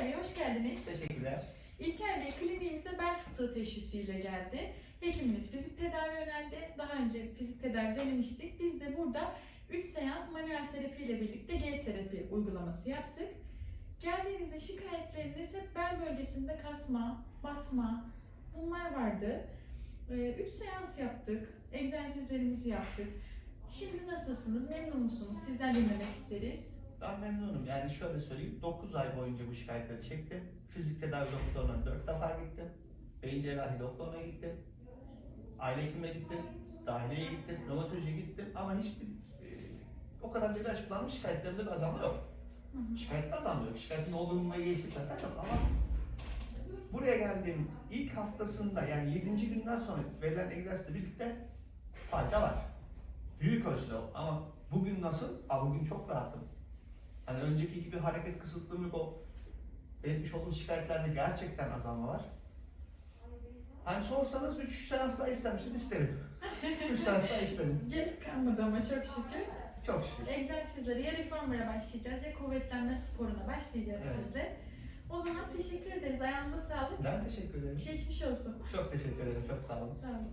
İlker Bey hoş geldiniz. Teşekkürler. İlker Bey kliniğimize bel fıtığı teşhisiyle geldi. Hekimimiz fizik tedavi önerdi. Daha önce fizik tedavi denemiştik. Biz de burada 3 seans manuel terapi ile birlikte G terapi uygulaması yaptık. Geldiğinizde şikayetleriniz hep bel bölgesinde kasma, batma bunlar vardı. 3 seans yaptık. Egzersizlerimizi yaptık. Şimdi nasılsınız? Memnun musunuz? Sizden dinlemek isteriz. Ben memnunum. Yani şöyle söyleyeyim. 9 ay boyunca bu şikayetleri çektim. Fizik tedavi doktoruna 4 defa gittim. Beyin cerrahi doktoruna gittim. Aile hekimine gittim. Dahiliyeye gittim. Romatolojiye gittim. Ama hiçbir e, o kadar dedi açıklanmış şikayetlerimde bir azalma yok. Şikayette azalma yok. Şikayetin olduğununla geçti zaten yok ama buraya geldiğim ilk haftasında yani 7. günden sonra verilen egzersizle birlikte fayda var. Büyük ölçüde ama bugün nasıl? Aa, bugün çok rahatım. Hani önceki gibi hareket kısıtlığım yok o belirtmiş olduğum şikayetlerde gerçekten azalma var. Hani sorsanız 3 seans daha ister misin? İsterim. 3 seans daha isterim. Gerek kalmadı ama çok şükür. Çok şükür. Egzersizlere ya reformer'a başlayacağız ya kuvvetlenme sporuna başlayacağız Evet. sizle. O zaman teşekkür ederiz. Ayağınıza sağlık. Ben teşekkür ederim. Geçmiş olsun. Çok teşekkür ederim. Çok sağ olun. Sağ olun.